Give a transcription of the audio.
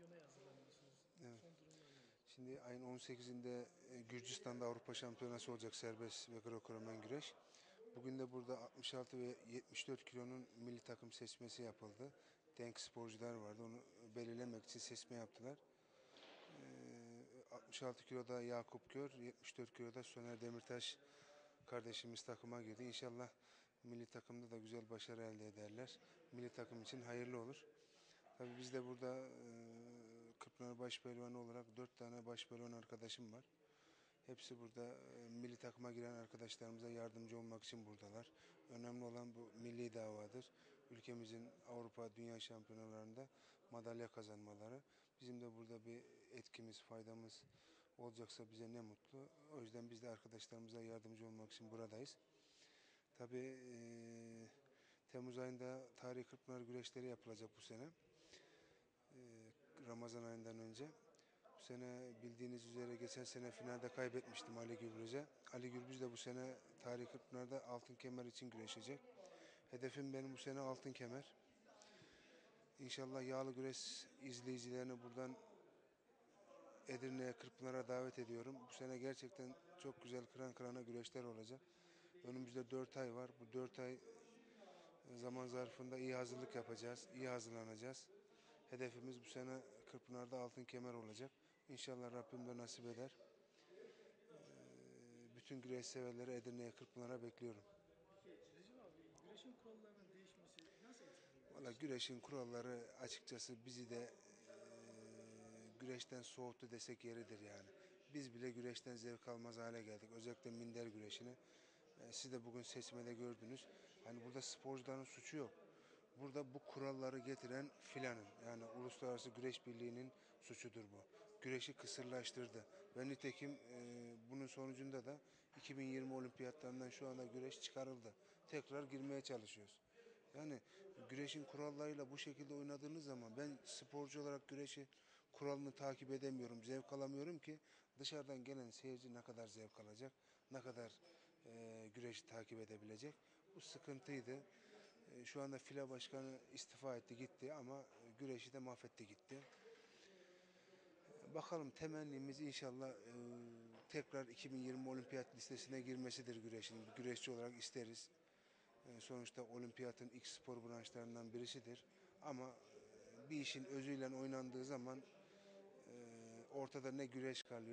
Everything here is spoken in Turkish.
şampiyonaya hazırlanıyorsunuz. Evet. Son? Şimdi ayın 18'inde e, Gürcistan'da Avrupa Şampiyonası olacak serbest ve Greco-Romen güreş. Bugün de burada 66 ve 74 kilonun milli takım seçmesi yapıldı. Denk sporcular vardı. Onu belirlemek için seçme yaptılar. Ee, 66 kiloda Yakup Gör, 74 kiloda Soner Demirtaş kardeşimiz takıma girdi. İnşallah milli takımda da güzel başarı elde ederler. Milli takım için hayırlı olur. Tabii biz de burada Kırkpınar Başpehlivanı olarak dört tane başpehlivan arkadaşım var. Hepsi burada e, milli takıma giren arkadaşlarımıza yardımcı olmak için buradalar. Önemli olan bu milli davadır. Ülkemizin Avrupa Dünya Şampiyonalarında madalya kazanmaları. Bizim de burada bir etkimiz, faydamız olacaksa bize ne mutlu. O yüzden biz de arkadaşlarımıza yardımcı olmak için buradayız. Tabii e, Temmuz ayında Tarihi Kırkpınar güreşleri yapılacak bu sene. Ramazan ayından önce. Bu sene bildiğiniz üzere geçen sene finalde kaybetmiştim Ali Gürbüz'e. Ali Gürbüz de bu sene Tarihi Kırkpınar'da altın kemer için güreşecek. Hedefim benim bu sene altın kemer. İnşallah yağlı güreş izleyicilerini buradan Edirne'ye, Kırkpınar'a davet ediyorum. Bu sene gerçekten çok güzel kıran kırana güreşler olacak. Önümüzde 4 ay var. Bu 4 ay zaman zarfında iyi hazırlık yapacağız, iyi hazırlanacağız. Hedefimiz bu sene Kırkpınar'da altın kemer olacak. İnşallah Rabbim de nasip eder. Ee, Bütün güreş severleri Edirne'ye, Kırkpınar'a bekliyorum. Abi güreşin kurallarının değişmesi nasıl etkiliyor? Valla güreşin kuralları açıkçası bizi de e, güreşten soğuttu desek yeridir yani. Biz bile güreşten zevk almaz hale geldik. Özellikle minder güreşini. E, siz de bugün seçmede gördünüz. Hani burada sporcuların suçu yok. Burada bu kuralları getiren filanın yani Uluslararası Güreş Birliği'nin suçudur bu. Güreşi kısırlaştırdı ve nitekim e, bunun sonucunda da 2020 olimpiyatlarından şu anda güreş çıkarıldı. Tekrar girmeye çalışıyoruz. Yani güreşin kurallarıyla bu şekilde oynadığınız zaman ben sporcu olarak güreşi kuralını takip edemiyorum, zevk alamıyorum ki dışarıdan gelen seyirci ne kadar zevk alacak, ne kadar e, güreşi takip edebilecek. Bu sıkıntıydı. E, şu anda file başkanı istifa etti gitti ama güreşi de mahvetti gitti. Bakalım temennimiz inşallah e, tekrar 2020 olimpiyat listesine girmesidir güreşin. Güreşçi olarak isteriz. E, Sonuçta olimpiyatın ilk spor branşlarından birisidir. Ama bir işin özüyle oynandığı zaman ortada ne güreş kalıyor